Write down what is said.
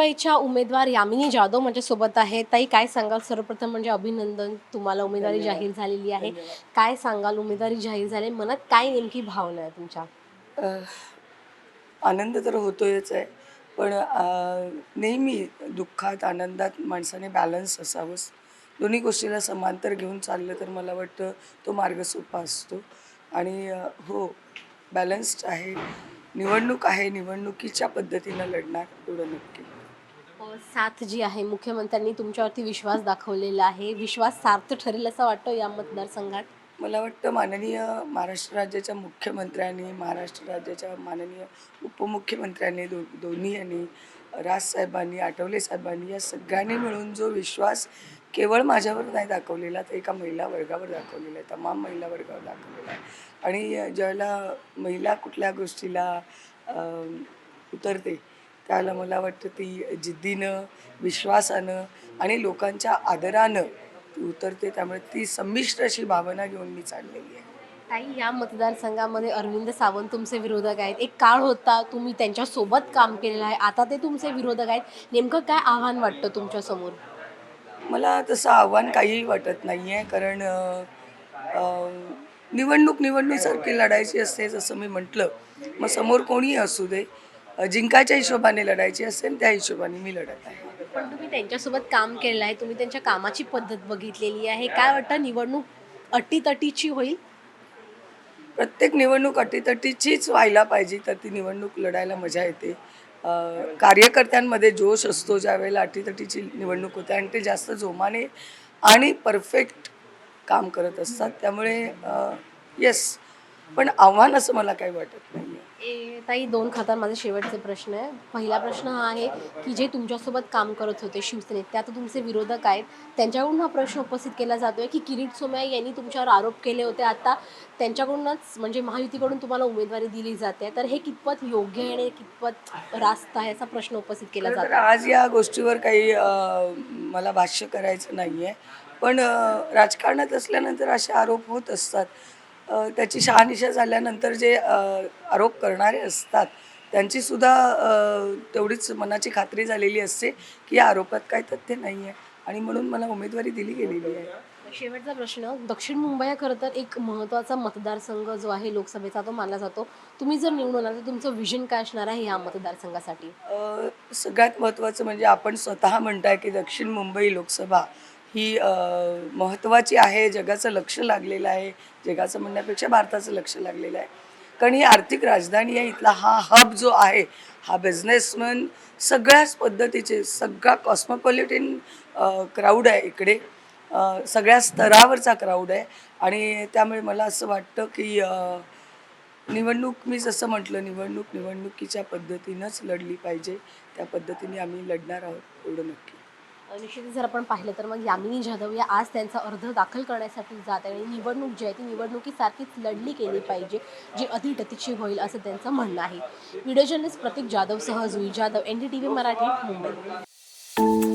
मुंबईच्या उमेदवार यामिनी जाधव माझ्यासोबत आहे ताई काय सांगाल? सर्वप्रथम म्हणजे अभिनंदन तुम्हाला उमेदवारी जाहीर झालेली आहे. काय सांगाल? उमेदवारी जाहीर झाली. मनात काय नेमकी भावना आहे तुमच्या? आनंद तर होतोयच आहे. पण नेहमी दुःखात आनंदात माणसाने बॅलन्स असावंच. दोन्ही गोष्टीला समांतर घेऊन चाललं तर मला वाटतं तो मार्ग सोपा असतो. आणि हो बॅलन्स्ड आहे. निवडणूक आहे. निवडणुकीच्या पद्धतीनं लढणार एवढं नक्की. साथ जी आहे मुख्यमंत्र्यांनी तुमच्यावरती विश्वास दाखवलेला आहे. विश्वास सार्थ ठरेल असं वाटतं या मतदारसंघात? मला वाटतं माननीय महाराष्ट्र राज्याच्या मुख्यमंत्र्यांनी महाराष्ट्र राज्याच्या माननीय उपमुख्यमंत्र्यांनी दो दोन्ही यांनी राजसाहेबांनी आठवले साहेबांनी या सगळ्यांनी मिळून जो विश्वास केवळ माझ्यावर नाही दाखवलेला तर एका महिला वर्गावर दाखवलेला आहे तमाम महिला वर्गावर दाखवलेला आहे. आणि ज्यावेळेला महिला कुठल्या गोष्टीला उतरते त्याला मला वाटतं ती जिद्दीनं विश्वासानं आणि लोकांच्या आदरानं ती उतरते. त्यामुळे ती संमिश्र अशी भावना घेऊन मी चाललेली आहे. ताई या मतदारसंघामध्ये अरविंद सावंत तुमचे विरोधक आहेत. एक काळ होता तुम्ही त्यांच्यासोबत काम केलेलं आहे. आता ते तुमचे विरोधक आहेत. नेमकं काय आव्हान वाटतं तुमच्यासमोर? मला तसं आव्हान काहीही वाटत नाही आहे कारण निवडणूक निवडणुकीसारखी लढायची असते जसं मी म्हटलं. मग समोर कोणीही असू दे. जिंकायच्या हिशोबाने लढायची असेल त्या हिशोबाने मी लढत आहे. पण तुम्ही त्यांच्यासोबत काम केलेलं आहे तुम्ही त्यांच्या कामाची पद्धत बघितलेली आहे. काय वाटतं निवडणूक अटीतटीची होईल? प्रत्येक निवडणूक अटीतटीचीच व्हायला पाहिजे तर ती निवडणूक लढायला मजा येते. कार्यकर्त्यांमध्ये जोश असतो ज्या वेळेला अटीतटीची निवडणूक होते आणि ते जास्त जोमाने आणि परफेक्ट काम करत असतात. त्यामुळे येस पण आव्हान असं मला काही वाटत नाही. ए, ताई दोन खात्यात माझे शेवटचे प्रश्न आहे. पहिला प्रश्न हा आहे की जे तुमच्यासोबत काम करत होते शिवसेनेत ते आता तुमचे विरोधक आहेत. त्यांच्याकडून हा प्रश्न उपस्थित केला जातोय की किरीट सोमय्या यांनी तुमच्यावर आरोप केले होते. आता त्यांच्याकडूनच म्हणजे महायुतीकडून तुम्हाला उमेदवारी दिली जाते. तर हे कितपत योग्य आहे आणि कितपत रास्त आहे असा प्रश्न उपस्थित केला तर जातो आज या गोष्टीवर काही मला भाष्य करायचं नाही आहे पण राजकारणात असल्यानंतर असे आरोप होत असतात. त्याची शहानिशा झाल्यानंतर जे आरोप करणारे असतात त्यांची सुद्धा तेवढीच मनाची खात्री झालेली असते की या आरोपात काही तथ्य नाही आहे आणि म्हणून मला उमेदवारी दिली गेलेली आहे. शेवटचा प्रश्न दक्षिण मुंबई खरं तर एक महत्त्वाचा मतदारसंघ जो आहे लोकसभेचा तो मानला जातो. तुम्ही जर निवडून आला तर तुमचं विजन काय असणार आहे या मतदारसंघासाठी? सगळ्यात महत्त्वाचं म्हणजे आपण स्वतः म्हणताय की दक्षिण मुंबई लोकसभा. ही महत्त्वाची आहे जगाचं लक्ष लागलेलं आहे जगाचं म्हणण्यापेक्षा भारताचं लक्ष लागलेलं आहे. कारण ही आर्थिक राजधानी आहे इथला हा हब जो आहे हा बिझनेसमन सगळ्याच पद्धतीचे सगळा कॉस्मोपॉलिटिन क्राऊड आहे इकडे. सगळ्या स्तरावरचा क्राऊड आहे. आणि त्यामुळे मला असं वाटतं की निवडणूक मी जसं म्हटलं निवडणूक निवडणुकीच्या पद्धतीनंच लढली पाहिजे. त्या पद्धतीने आम्ही लढणार आहोत एवढं नक्की. निश्चितच जर आपण पाहिलं तर मग यामिनी जाधव या आज त्यांचा अर्ज दाखल करण्यासाठी जात आहे. आणि निवडणूक जी आहे ती निवडणुकीसारखीच लढली गेली पाहिजे जी अतिटतीची होईल असं त्यांचं म्हणणं आहे. व्हिडिओ जर्नलिस्ट प्रतीक जाधवसह Jui Jadhav N D T V Marathi Mumbai.